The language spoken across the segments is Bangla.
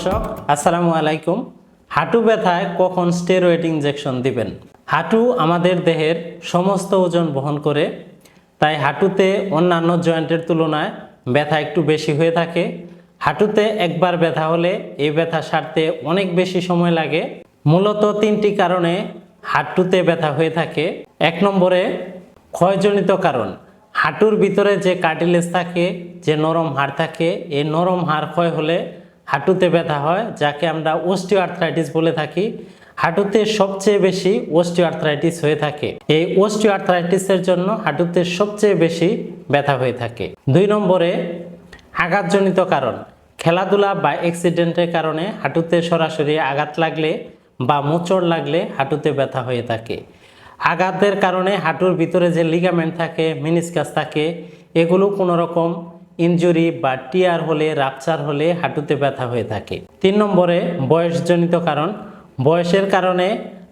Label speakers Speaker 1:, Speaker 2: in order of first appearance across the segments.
Speaker 1: দর্শক, আসসালামু আলাইকুম। হাঁটু ব্যথায় কখন স্টেরয়েড ইনজেকশন দিবেন? হাঁটু আমাদের দেহের সমস্ত ওজন বহন করে, তাই হাঁটুতে অন্যান্য জয়েন্টের তুলনায় ব্যথা একটু বেশি হয়ে থাকে। হাঁটুতে একবার ব্যথা হলে এই ব্যথা সারতে অনেক বেশি সময় লাগে। মূলত তিনটি কারণে হাঁটুতে ব্যথা হয়ে থাকে। এক নম্বরে ক্ষয়জনিত কারণ, হাঁটুর ভিতরে যে কার্টিলেজ থাকে, যে নরম হাড় থাকে, এই নরম হাড় ক্ষয় হলে হাঁটুতে ব্যথা হয়, যাকে আমরা ওস্টিওআর্থ্রাইটিস বলে থাকি। হাঁটুতে সবচেয়ে বেশি ওস্টিওআর্থ্রাইটিস হয়ে থাকে। এই ওস্টিওআর্থ্রাইটিসের জন্য হাঁটুতে সবচেয়ে বেশি ব্যথা হয়ে থাকে। দুই নম্বরে আঘাতজনিত কারণ। খেলাধুলা বা অ্যাক্সিডেন্টের কারণে হাঁটুতে সরাসরি আঘাত লাগলে বা মোচড় লাগলে হাঁটুতে ব্যথা হয়ে থাকে। আঘাতের কারণে হাঁটুর ভিতরে যে লিগামেন্ট থাকে মিনিসকাস থাকে, এগুলো কোনো রকম ইনজুরি বা টিয়ার হলে, রাপচার হলে হাঁটুতে ব্যথা হয়ে থাকে। তিন নম্বরে, বয়সজনিত কারণ। বয়সের কারণে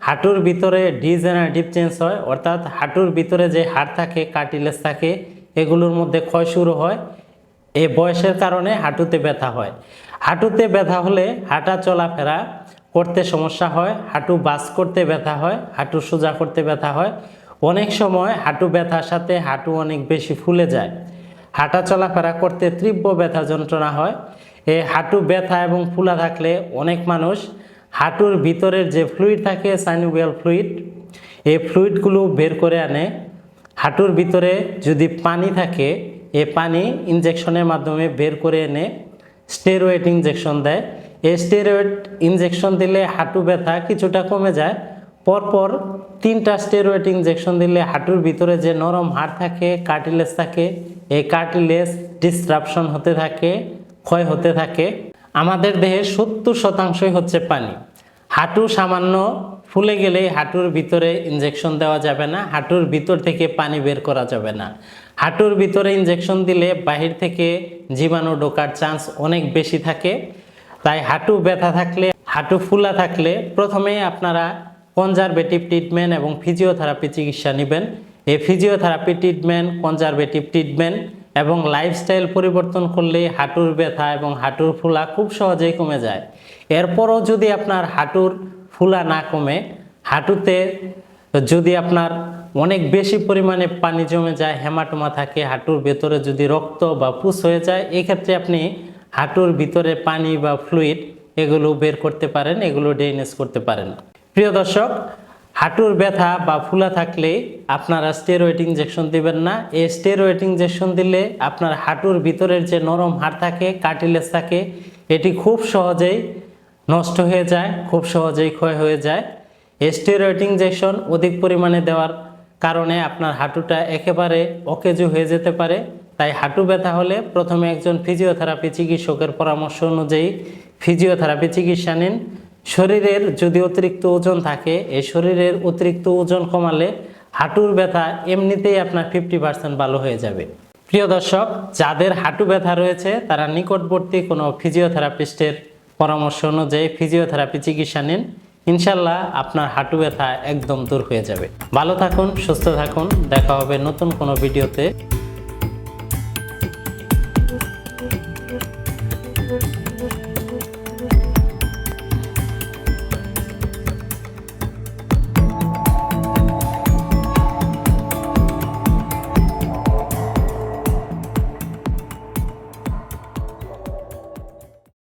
Speaker 1: হাঁটুর ভিতরে ডিজেনারেটিভ চেঞ্জ হয়, অর্থাৎ হাঁটুর ভিতরে যে হাড় থাকে, কার্টিলেজ থাকে, এগুলোর মধ্যে ক্ষয় শুরু হয়। এই বয়সের কারণে হাঁটুতে ব্যথা হয়। হাঁটুতে ব্যথা হলে হাঁটা চলাফেরা করতে সমস্যা হয়, হাঁটু বাস করতে ব্যথা হয়, হাঁটু সোজা করতে ব্যথা হয়। অনেক সময় হাঁটু ব্যথার সাথে হাঁটু অনেক বেশি ফুলে যায়। হাঁটা চলাফেরা করতে তীব্র ব্যথা যন্ত্রণা হয়। এই হাঁটু ব্যথা এবং ফুলা থাকলে অনেক মানুষ হাঁটুর ভিতরের যে ফ্লুইড থাকে সাইনোভিয়াল ফ্লুইড এই ফ্লুইডগুলো বের করে আনে। হাঁটুর ভিতরে যদি পানি থাকে, এ পানি ইনজেকশনের মাধ্যমে বের করে এনে স্টেরয়েড ইনজেকশন দেয়। এই স্টেরয়েড ইনজেকশন দিলে হাঁটু ব্যথা কিছুটা কমে যায়। পরপর তিনটা স্টেরয়েড ইনজেকশন দিলে হাঁটুর ভিতরে যে নরম হাড় থাকে কার্টিলেজ থাকে এই কার্টিলেজ ডিসরাপশন হতে থাকে, ক্ষয় হতে থাকে। আমাদের দেহের সত্তর শতাংশই হচ্ছে পানি। হাঁটু সামান্য ফুলে গেলে হাঁটুর ভিতরে ইনজেকশন দেওয়া যাবে না, হাঁটুর ভিতর থেকে পানি বের করা যাবে না। হাঁটুর ভিতরে ইনজেকশন দিলে বাহির থেকে জীবাণু ঢোকার চান্স অনেক বেশি থাকে। তাই হাঁটু ব্যথা থাকলে, হাঁটু ফুলা থাকলে প্রথমে আপনারা কনজারভেটিভ ট্রিটমেন্ট এবং ফিজিওথেরাপি চিকিৎসা নেবেন। এই ফিজিওথেরাপি ট্রিটমেন্ট কনজারভেটিভ ট্রিটমেন্ট এবং লাইফস্টাইল পরিবর্তন করলে হাঁটুর ব্যথা এবং হাঁটুর ফুলা খুব সহজেই কমে যায়। এরপরও যদি আপনার হাঁটুর ফুলা না কমে, হাঁটুতে যদি আপনার অনেক বেশি পরিমাণে পানি জমে যায়, হেমাটোমা থাকে, হাঁটুর ভেতরে যদি রক্ত বা পুষ হয়ে যায়, এক্ষেত্রে আপনি হাঁটুর ভিতরে পানি বা ফ্লুইড এগুলো বের করতে পারেন, এগুলো ড্রেনেজ করতে পারেন। প্রিয় দর্শক হাঁটুর ব্যথা বা ফুলা থাকলে আপনারা স্টেরয়েড ইনজেকশন দিবেন না। এই স্টেরয়েড ইনজেকশন দিলে আপনার হাঁটুর ভিতরের যে নরম হাড় থাকে কার্টিলেজ থাকে, এটি খুব সহজেই নষ্ট হয়ে যায়, খুব সহজেই ক্ষয় হয়ে যায়। স্টেরয়েড ইনজেকশন অধিক পরিমাণে দেওয়ার কারণে আপনার হাঁটুটা একেবারে অকেজু হয়ে যেতে পারে। তাই হাঁটু ব্যথা হলে প্রথমে একজন ফিজিওথেরাপি চিকিৎসকের পরামর্শ অনুযায়ী ফিজিওথেরাপি চিকিৎসা নিন। শরীরের যদি অতিরিক্ত ওজন থাকে, এই শরীরের অতিরিক্ত ওজন কমালে হাঁটুর ব্যথা এমনিতেই আপনার ফিফটি পার্সেন্ট ভালো হয়ে যাবে। প্রিয় দর্শক, যাদের হাঁটু ব্যথা রয়েছে, তারা নিকটবর্তী কোনো ফিজিওথেরাপিস্টের পরামর্শ অনুযায়ী ফিজিওথেরাপি চিকিৎসা নিন। ইনশাল্লাহ আপনার হাঁটু ব্যথা একদম দূর হয়ে যাবে। ভালো থাকুন, সুস্থ থাকুন, দেখা হবে নতুন কোনো ভিডিওতে।